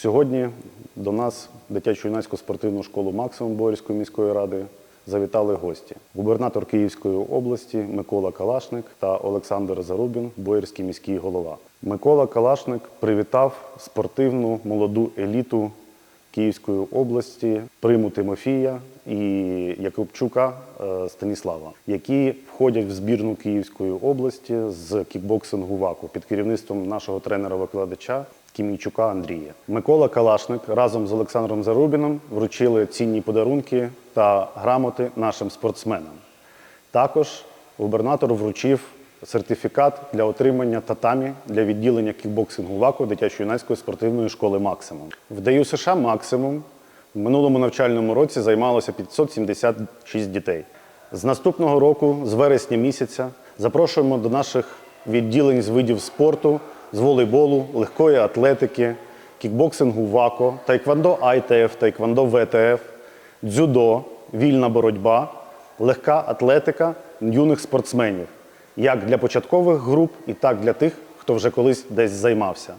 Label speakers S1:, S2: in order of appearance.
S1: Сьогодні до нас дитячо-юнацьку спортивну школу Максимум Боярської міської ради завітали гості. Губернатор Київської області Микола Калашник та Олександр Зарубін, Боярський міський голова. Микола Калашник привітав спортивну молоду еліту Київської області Приму Тимофія і Якубчука е, Станіслава, які входять в збірну Київської області з кікбоксингу ВАКу під керівництвом нашого тренера-викладача Кімійчука Андрія. Микола Калашник разом з Олександром Зарубіном вручили цінні подарунки та грамоти нашим спортсменам. Також губернатор вручив сертифікат для отримання татамі для відділення кікбоксингу ВАКу дитячо-юнацької спортивної школи Максимум. В ДЮ США Максимум в минулому навчальному році займалося 576 дітей. З наступного року, з вересня місяця, запрошуємо до наших відділень з видів спорту, з волейболу, легкої атлетики, кікбоксингу ВАКО, тайквандо ITF, тайквандо ВТФ, дзюдо, вільна боротьба, легка атлетика юних спортсменів, як для початкових груп, і так для тих, хто вже колись десь займався.